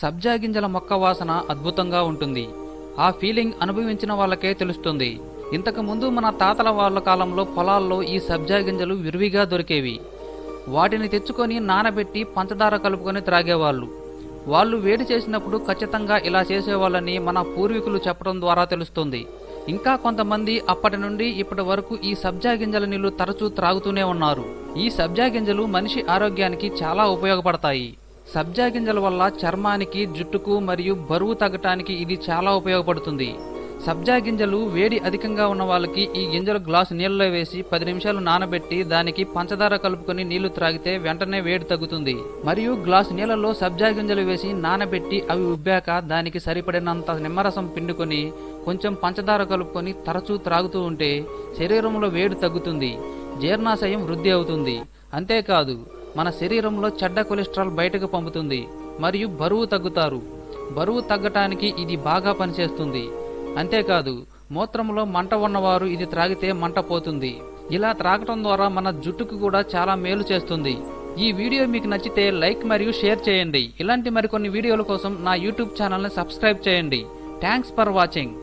సబ్జా గింజల మొక్క వాసన అద్భుతంగా ఉంటుంది. ఆ ఫీలింగ్ అనుభవించిన వాళ్ళకే తెలుస్తుంది. ఇంతకు ముందు మన తాతల వాళ్ళ కాలంలో పొలాల్లో ఈ సబ్జా గింజలు విరివిగా దొరికేవి. వాటిని తెచ్చుకొని నానబెట్టి పంచదార కలుపుకొని త్రాగేవాళ్ళు. వాళ్ళు వేడి చేసినప్పుడు ఖచ్చితంగా ఇలా చేసేవాళ్ళని మన పూర్వీకులు చెప్పడం ద్వారా తెలుస్తుంది. ఇంకా కొంతమంది అప్పటి నుండి ఇప్పటి వరకు ఈ సబ్జా గింజల నీళ్ళు తరచూ త్రాగుతూనే ఉన్నారు. ఈ సబ్జా గింజలు మనిషి ఆరోగ్యానికి చాలా ఉపయోగపడతాయి. సబ్జా గింజల వల్ల చర్మానికి జుట్టుకు మరియు బరువు తగ్గటానికి ఇది చాలా ఉపయోగపడుతుంది. సబ్జా గింజలు వేడి అధికంగా ఉన్న వాళ్ళకి ఈ గింజలు గ్లాసు నీళ్ళలో వేసి పది నిమిషాలు నానబెట్టి దానికి పంచదార కలుపుకొని నీళ్ళు త్రాగితే వెంటనే వేడి తగ్గుతుంది. మరియు గ్లాసు నీళ్ళలో సబ్జా గింజలు వేసి నానబెట్టి అవి ఉబ్బాక దానికి సరిపడినంత నిమ్మరసం పిండుకొని కొంచెం పంచదార కలుపుకొని తరచూ త్రాగుతూ ఉంటే శరీరంలో వేడి తగ్గుతుంది. జీర్ణాశయం వృద్ధి అవుతుంది. అంతేకాదు మన శరీరంలో చెడ్డ కొలెస్ట్రాల్ బయటకు పంపుతుంది మరియు బరువు తగ్గుతారు. బరువు తగ్గటానికి ఇది బాగా పనిచేస్తుంది. అంతేకాదు మూత్రంలో మంట ఉన్నవారు ఇది త్రాగితే మంట పోతుంది. ఇలా త్రాగటం ద్వారా మన జుట్టుకు కూడా చాలా మేలు చేస్తుంది. ఈ వీడియో మీకు నచ్చితే లైక్ మరియు షేర్ చేయండి. ఇలాంటి మరికొన్ని వీడియోల కోసం నా యూట్యూబ్ ఛానల్ని సబ్స్క్రైబ్ చేయండి. Thanks for watching.